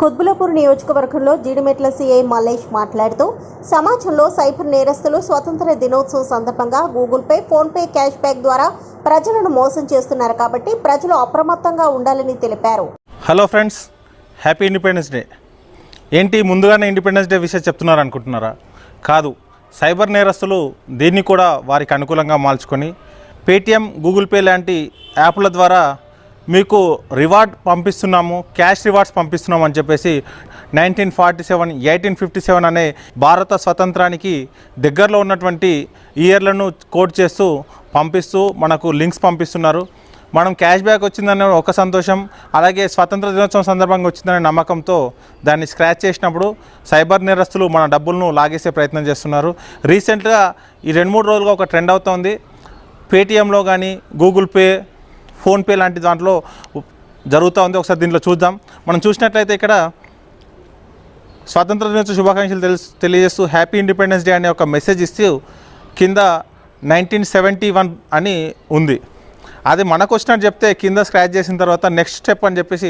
కుత్బులపూర్ నియోజకవర్గంలో జీడిమెట్ల సీఐ మల్లేష్ మాట్లాడుతూ సమాజంలో సైబర్ నేరస్తులు స్వతంత్ర దినోత్సవం సందర్భంగా Google Pay PhonePe cash back ద్వారా ప్రజలను మోసం చేస్తున్నారు కాబట్టి ప్రజలు అప్రమత్తంగా ఉండాలని తెలిపారు. Hello friends happy independence day ఏంటి ముందుగానే ఇండిపెండెన్స్ డే విషయం చెప్తున్నారు అనుకుంటున్నారా? కాదు సైబర్ నేరస్తులు దీన్ని కూడా వారికి అనుకూలంగా మార్చుకొని పేటిఎం గూగుల్ పే లాంటి యాప్ల ద్వారా మీకు రివార్డ్ పంపిస్తున్నాము క్యాష్ రివార్డ్స్ పంపిస్తున్నాము అని చెప్పేసి nineteen forty seven eighteen fifty seven అనే భారత స్వతంత్రానికి దగ్గరలో ఉన్నటువంటి ఇయర్లను కోట్ చేస్తూ పంపిస్తూ మనకు లింక్స్ పంపిస్తున్నారు. మనం క్యాష్ బ్యాక్ వచ్చిందనే ఒక సంతోషం అలాగే స్వతంత్ర దినోత్సవం సందర్భంగా వచ్చిందనే నమ్మకంతో దాన్ని స్క్రాచ్ చేసినప్పుడు సైబర్ నేరస్తులు మన డబ్బులను లాగేసే ప్రయత్నం చేస్తున్నారు. రీసెంట్గా ఈ రెండు మూడు రోజులుగా ఒక ట్రెండ్ అవుతోంది. పేటిఎంలో కానీ గూగుల్ పే ఫోన్పే లాంటి దాంట్లో జరుగుతూ ఉంది. ఒకసారి దీంట్లో చూద్దాం. మనం చూసినట్లయితే ఇక్కడ స్వాతంత్ర దినోత్సవ శుభాకాంక్షలు తెలుసు తెలియజేస్తూ హ్యాపీ ఇండిపెండెన్స్ డే అనే ఒక మెసేజ్ ఇస్తూ కింద నైన్టీన్ సెవెంటీ వన్ అని ఉంది. అది మనకు వచ్చినట్టు చెప్తే కింద స్క్రాచ్ చేసిన తర్వాత నెక్స్ట్ స్టెప్ అని చెప్పేసి